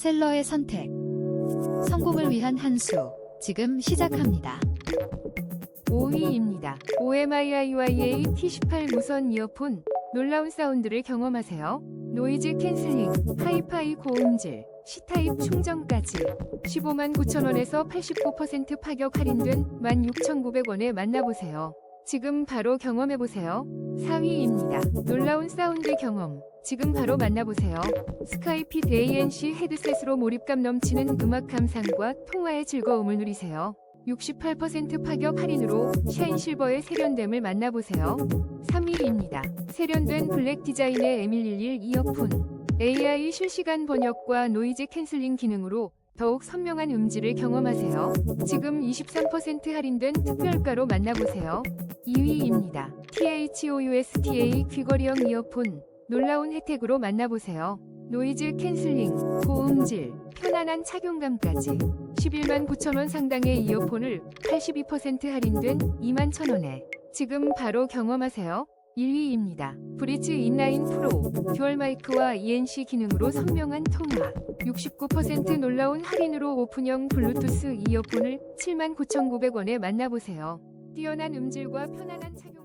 셀러의 선택. 성공을 위한 한 수. 지금 시작합니다. 5위입니다. OMIIYA T18 무선 이어폰 놀라운 사운드를 경험하세요. 노이즈 캔슬링, 하이파이 고음질, C타입 충전까지 15만 9천원에서 89% 파격 할인된 16,900원에 만나보세요. 지금 바로 경험해보세요. 4위입니다. 놀라운 사운드 경험. 지금 바로 만나보세요. 스카이핏 ANC 헤드셋으로 몰입감 넘치는 음악 감상과 통화의 즐거움을 누리세요. 68% 파격 할인으로 샤인 실버의 세련됨을 만나보세요. 3위입니다. 세련된 블랙 디자인의 에밀11 이어폰. AI 실시간 번역과 노이즈 캔슬링 기능으로 더욱 선명한 음질을 경험하세요. 지금 23% 할인된 특별가로 만나보세요. 2위입니다. THOUSTA 귀걸이형 이어폰. 놀라운 혜택으로 만나보세요. 노이즈 캔슬링, 고음질, 편안한 착용감까지 11만 9천원 상당의 이어폰을 82% 할인된 2만 1천원에 지금 바로 경험하세요. 1위입니다. 브리츠 인라인 프로 듀얼 마이크와 ENC 기능으로 선명한 통화 69% 놀라운 할인으로 오픈형 블루투스 이어폰을 79,900원에 만나보세요. 뛰어난 음질과 편안한 착용